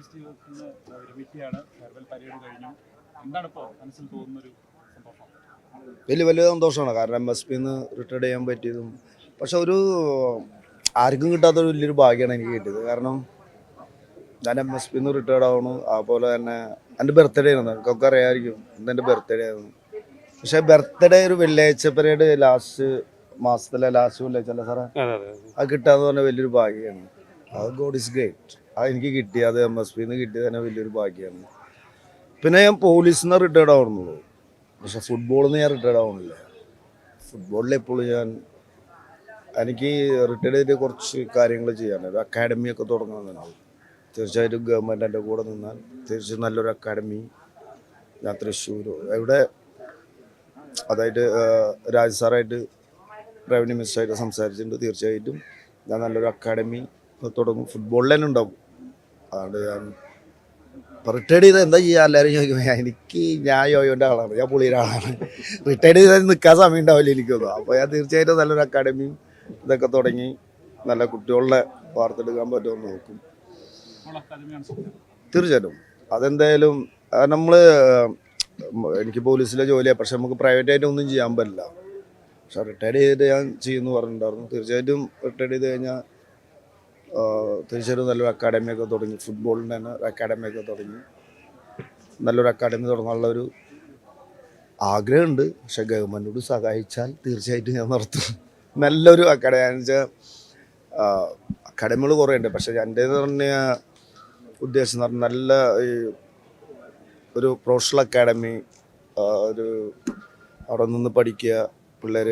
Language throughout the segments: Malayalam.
പോലീസ് ജീവിതത്തിൽ നിന്ന് വിരമിക്കുകയാണ് ഫെയർവെൽ പരേഡ് കഴിഞ്ഞു. എന്താണ് ഇപ്പോൾ മനസ്സിൽ തോന്നുന്നൊരു സന്തോഷം? വലിയ വലിയ സന്തോഷമാണ്. കാരണം എം എസ് പിന്ന് റിട്ടയർഡ് ചെയ്യാൻ പറ്റിയതും പക്ഷെ ഒരു ആർക്കും കിട്ടാത്തൊരു വലിയൊരു ഭാഗ്യമാണ് എനിക്ക് കിട്ടിയത്. കാരണം ഞാൻ എം എസ് പിന്ന് റിട്ടയർഡ് ആവണു അതുപോലെ തന്നെ എന്റെ ബർത്ത്ഡേ ആയിരുന്നു. എനിക്കൊക്കെ അറിയാമായിരിക്കും ഇന്ന് എന്റെ ബർത്ത്ഡേ ആയിരുന്നു. പക്ഷെ ബർത്ത്ഡേ ഒരു വെള്ളിയാഴ്ച പരേഡ് ലാസ്റ്റ് മാസത്തിലെ ലാസ്റ്റ് വെള്ളിയാഴ്ച അല്ല സാറേ? അതെ കിട്ടാന്ന് പറഞ്ഞാൽ വലിയൊരു ഭാഗ്യമാണ് അത് ഗോഡ് ഇസ് ഗ്രേറ്റ് എനിക്ക് കിട്ടി അത് എം എസ് പിന്ന് കിട്ടിയത് തന്നെ വലിയൊരു ഭാഗ്യമാണ്. പിന്നെ ഞാൻ പോലീസിൽ നിന്ന് റിട്ടയർഡ് ആവുന്നുള്ളൂ. പക്ഷെ ഫുട്ബോളിൽ നിന്ന് ഞാൻ റിട്ടയർഡ് ആവുന്നില്ല. ഫുട്ബോളിൽ എപ്പോഴും ഞാൻ എനിക്ക് റിട്ടയർഡ് ചെയ്തിട്ട് കുറച്ച് കാര്യങ്ങൾ ചെയ്യാൻ. ഒരു അക്കാഡമി ഒക്കെ തുടങ്ങണമെന്നുണ്ട് തീർച്ചയായിട്ടും ഗവൺമെന്റ് എന്റെ കൂടെ നിന്നാൽ തീർച്ചയായും നല്ലൊരു അക്കാഡമി ഞാൻ തൃശ്ശൂർ എവിടെ അതായത് രാജ് സാറായിട്ട് റവന്യൂ മിനിസ്റ്ററായിട്ട് സംസാരിച്ചിട്ടുണ്ട്. തീർച്ചയായിട്ടും ഞാൻ നല്ലൊരു അക്കാഡമി തുടങ്ങും. ഫുട്ബോളിൽ തന്നെ ഉണ്ടാവും. അതുകൊണ്ട് ഞാൻ റിട്ടയർഡ് ചെയ്ത് എന്താ ചെയ്യുക എല്ലാവരും ചോദിക്കും എനിക്ക് ഞാൻ യോയോന്റെ ആളാണ്. ഞാൻ പുള്ളിയുടെ ആളാണ്. റിട്ടയർഡ് ചെയ്താൽ നിൽക്കാൻ സമയം ഉണ്ടാവില്ല എനിക്കൊന്നും അപ്പോൾ ഞാൻ തീർച്ചയായിട്ടും നല്ലൊരു അക്കാഡമിയും ഇതൊക്കെ തുടങ്ങി നല്ല കുട്ടികളെ വാർത്തെടുക്കാൻ പറ്റുമെന്ന് നോക്കും. തീർച്ചയായിട്ടും. അതെന്തായാലും നമ്മൾ എനിക്ക് പോലീസിലെ ജോലിയാണ് പക്ഷെ നമുക്ക് പ്രൈവറ്റായിട്ട് ഒന്നും ചെയ്യാൻ പറ്റില്ല. പക്ഷെ റിട്ടയർഡ് ചെയ്തിട്ട് ഞാൻ ചെയ്യുമെന്ന് പറഞ്ഞിട്ടുണ്ടായിരുന്നു. തീർച്ചയായിട്ടും റിട്ടയർഡ് ചെയ്ത് കഴിഞ്ഞാൽ തീർച്ചയായിട്ടും നല്ലൊരു അക്കാഡമിയൊക്കെ തുടങ്ങി. ഫുട്ബോളിന്റെ തന്നെ അക്കാഡമിയൊക്കെ തുടങ്ങി. നല്ലൊരു അക്കാഡമി തുടങ്ങാനുള്ള ഒരു ആഗ്രഹമുണ്ട്. പക്ഷെ ഗവൺമെന്റോട് സഹായിച്ചാൽ തീർച്ചയായിട്ടും ഞാൻ നടത്തും. നല്ലൊരു അക്കാഡമി എന്ന് വെച്ചാൽ അക്കാഡമികൾ കുറേ ഉണ്ട് പക്ഷേ എന്റെ എന്ന് പറഞ്ഞ ഉദ്ദേശം എന്ന് പറഞ്ഞാൽ നല്ല ഒരു പ്രൊഫഷണൽ അക്കാഡമി ഒരു അവിടെ നിന്ന് പഠിക്കുക പിള്ളേർ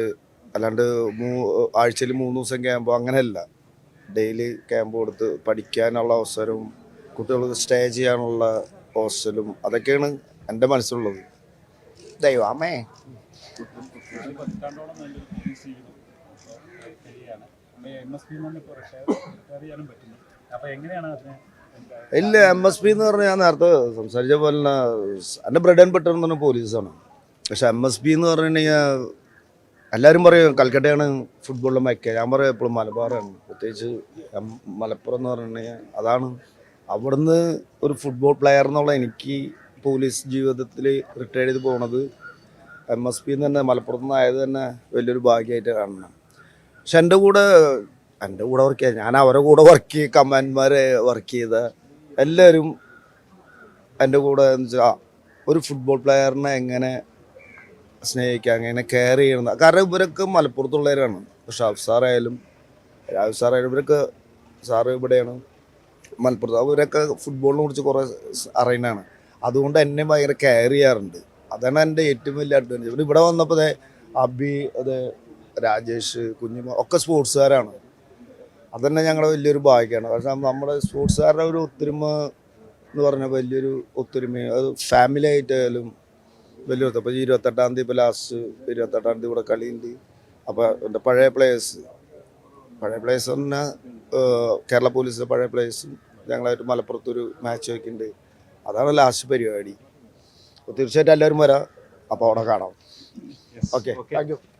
അല്ലാണ്ട് മൂ ആഴ്ചയിൽ മൂന്ന് ദിവസം ക്യാമ്പോ അങ്ങനെയല്ല. ഡെയിലി ക്യാമ്പ് കൊടുത്ത് പഠിക്കാനുള്ള അവസരവും കുട്ടികൾക്ക് സ്റ്റേ ചെയ്യാനുള്ള ഹോസ്റ്റലും അതൊക്കെയാണ് എന്റെ മനസ്സിലുള്ളത്. ദൈവമേ. ഇല്ല എം എസ് പി എന്ന് പറഞ്ഞാൽ ഞാൻ നേരത്തെ സംസാരിച്ച പോലെ എന്റെ ബ്രെഡ് ആൻഡ് ബട്ടർ എന്ന് പറഞ്ഞാൽ പോലീസാണ് പക്ഷെ എം എസ് പി എന്ന് പറഞ്ഞു കഴിഞ്ഞാൽ എല്ലാവരും പറയും കൽക്കട്ടയാണ് ഫുട്ബോളിലെ മയക്ക. ഞാൻ പറയും എപ്പോഴും മലബാറാണ്. പ്രത്യേകിച്ച് മലപ്പുറം എന്ന് പറഞ്ഞാൽ അതാണ് അവിടുന്ന് ഒരു ഫുട്ബോൾ പ്ലെയർ എന്നുള്ള എനിക്ക് പോലീസ് ജീവിതത്തിൽ റിട്ടയർ ചെയ്ത് പോണത് എം എസ് പി തന്നെ മലപ്പുറത്ത് നിന്ന് ആയത് തന്നെ വലിയൊരു ഭാഗ്യമായിട്ട് കാണണം. പക്ഷെ എന്റെ കൂടെ എന്റെ കൂടെ വർക്ക് ചെയ്ത ഞാൻ അവരുടെ കൂടെ വർക്ക് ചെയ്ത് കമാൻഡ്മാരെ വർക്ക് ചെയ്ത എല്ലാവരും എന്റെ കൂടെ എന്ന് വെച്ചാൽ ഒരു ഫുട്ബോൾ പ്ലെയറിനെ എങ്ങനെ സ്നേഹിക്കുക അങ്ങനെ കെയർ ചെയ്യണം കാരണം ഇവരൊക്കെ മലപ്പുറത്തുള്ളവരാണ്. ഷാഫ് സാറായാലും രാജു സാറായാലും ഇവരൊക്കെ സാറ് ഇവിടെയാണ്. മലപ്പുറത്ത് അവരൊക്കെ ഫുട്ബോളിനെ കുറിച്ച് കുറേ അറിയുന്നതാണ്. അതുകൊണ്ട് എന്നെ ഭയങ്കര കെയർ ചെയ്യാറുണ്ട്. അതാണ് എന്റെ ഏറ്റവും വലിയ അഡ്വാന്റേജ് പിന്നെ ഇവിടെ വന്നപ്പോൾ അബി അത് രാജേഷ് കുഞ്ഞുമ ഒക്കെ സ്പോർട്സുകാരാണ്. അതന്നെ ഞങ്ങളുടെ വലിയൊരു ഭാഗ്യമാണ്. കാരണം നമ്മുടെ സ്പോർട്സുകാരുടെ ഒരു ഒത്തൊരുമ എന്ന് പറഞ്ഞാൽ വലിയൊരു ഒത്തൊരുമ അത് ഫാമിലി ആയിട്ടായാലും വലിയ ഒത്തൊരുമ അപ്പോൾ ഇരുപത്തെട്ടാം തീയതി ഇപ്പോൾ ലാസ്റ്റ് ഇരുപത്തെട്ടാം തീയതി ഇവിടെ കളിയുണ്ട്. അപ്പോൾ എന്റെ പഴയ പ്ലേയേഴ്സ് പഴയ പ്ലേയേഴ്സ് പറഞ്ഞാൽ കേരള പോലീസിലെ പഴയ പ്ലേയേഴ്സും ഞങ്ങളായിട്ട് മലപ്പുറത്തൊരു മാച്ച് വയ്ക്കുന്നുണ്ട് അതാണ് ലാസ്റ്റ് പരിപാടി. അപ്പോൾ തീർച്ചയായിട്ടും എല്ലാവരും വരാം. അപ്പോൾ അവിടെ കാണാം. Okay thank you